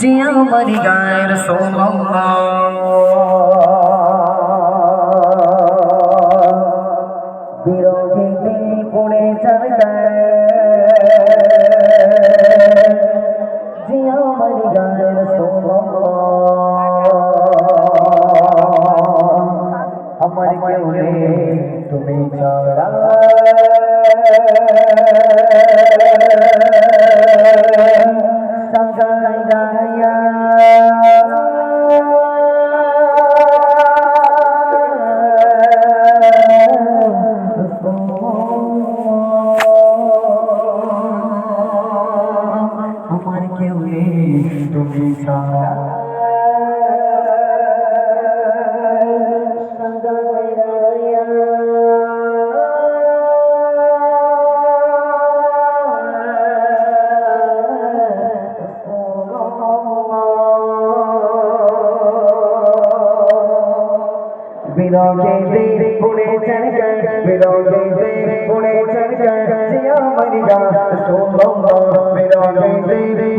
জি আমার গায়ের সোমম্মা কেউ নেই তুমি ছাড়া বিরোধে দিল পুড়ে চড় বিরোধে দিল পুড়ে চড় জিয়া মরি গা সোম বিরোধে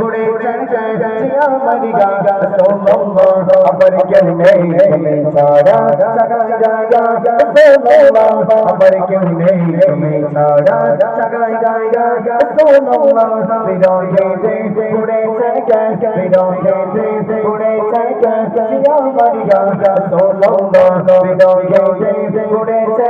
আমার কেউ নেই তুমি ছাড়া সগাই গায়া সোনাল্লাহ আমার কেউ নেই তুমি ছাড়া সগাই গায়া সোনাল্লাহ বিরহে দে পুরে সকে বিরহে দে পুরে সকে সিয়া মারিয়া রাসূলুল্লাহ বিদায়ে ঘুরেছে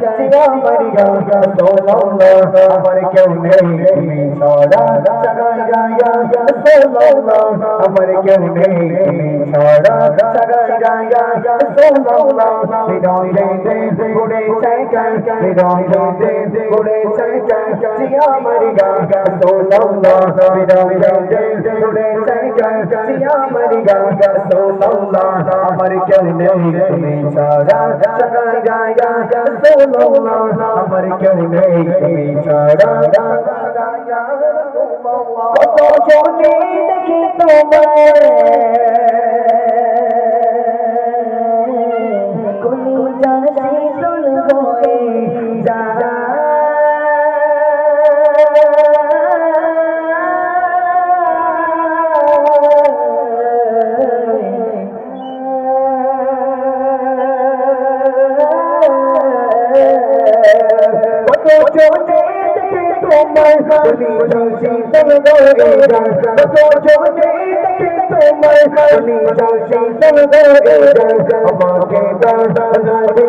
সিয়া মারিয়া রাসূলুল্লাহ আমার কেউ নেই তুমি ছাড়া সগাই গায়া রাসূলুল্লাহ আমার কেউ নেই তুমি ছাড়া সগাই গায়া রাসূলুল্লাহ বিদায়ে ঘুরেছে বিদায়ে ঘুরেছে সিয়া মারিয়া রাসূলুল্লাহ বিদায়ে ঘুরেছে আমার গান গাছো লৌলা আমার কেউ নেই তুমি ছাড়া গায়া গাছো লৌলা আমার কেউ নেই কত চোখে দেখি তোমার কত জনে দেখি তোমার কোনি জানে দোল হয়ে যা কত জনে ডাকে তোমায় তুমি যাও সেই সঙ্গে আমাকে দাও দাদি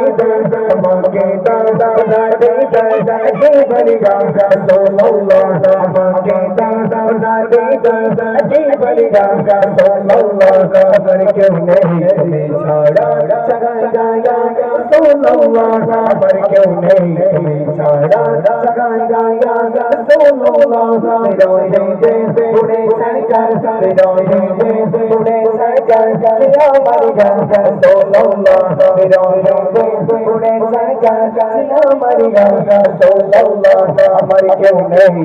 দাও আমার কেউ নেই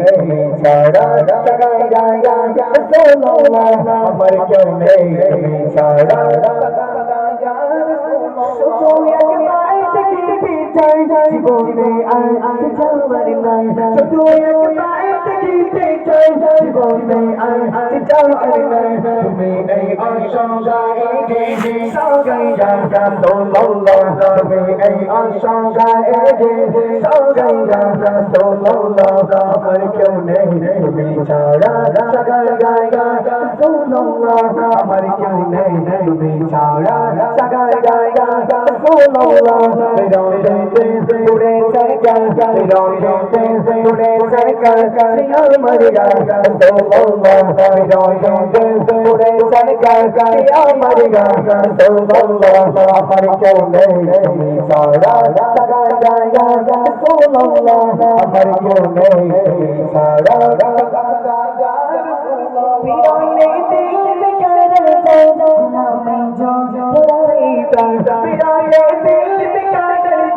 ছাড়া সদাই গায়া সোলা আমার কেউ নেই ছাড়া সদাই গায়া সোলা চাই জীবনে আর আর যাওয়ার নাই শুধু একবার দেখিতে চাই জীবনে আর আর যাওয়ার নাই তুমি এই অসংখ্যায় গে সগাই জাগা সোল্লা তুমি এই অসংখ্যায় গে সগাই জাগা সোল্লা আমার কেউ নেই তুমি ছাড়া সগাই জাগা সোল্লা আমার কেউ নেই তুমি ছাড়া সগাই জাগা সোল্লা বিরোধে বুড়ে সরকার বিরোধে বুড়ে সরকার সিয়ার মর গয়া সোল্লা বিরোধে বুড়ে সরকার সিয়ার মর গয়া সোল্লা আমার কেউ নেই তুমি ছাড়া সগা জাগা সোল্লা আমার কেউ নেই তুমি ছাড়া বিরোধে দিল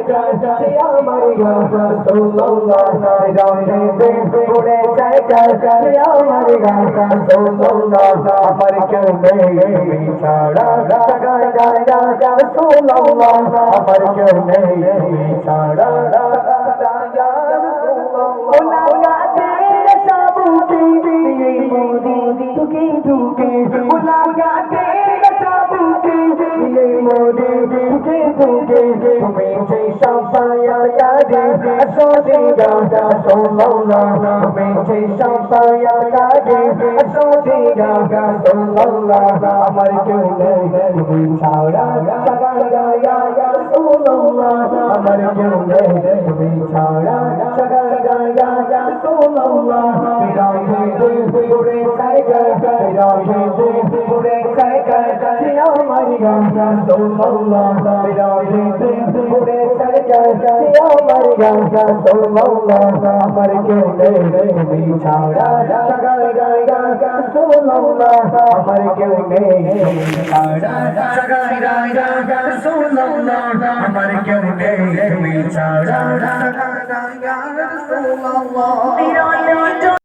চাচে আমার গান সোল্লাল্লাহ গানে দে পড়ে চাই চাচে আমার গান সোল্লাল্লাহ আমার কেউ নেই ছাড়া গায় গায় গায় সোল্লাল্লাহ আমার কেউ নেই ছাড়া আসো দিদা আসো মৌলা বেঁচে সাপায়া কাজে আসো দিদা আসো মৌলা আমার কেউ নেই তুমি ছাড়া সাগায়া সোলা আমার কেউ নেই তুমি ছাড়া সাগায়া সোলা মেরা হে দিল পুরে সাইগা মেরা হে দিল পুরে সাইগা জিয়া মারিয়া সোলা মেরা হে দিল আমার গান তোর মৌলা আমার কেলে বিছাড়া সকাল গান গান তোর মৌলা আমার কেলে বিছাড়া সকাল গান গান তোর মৌলা আমার কেলে বিছাড়া সকাল গান গান তোর মৌলা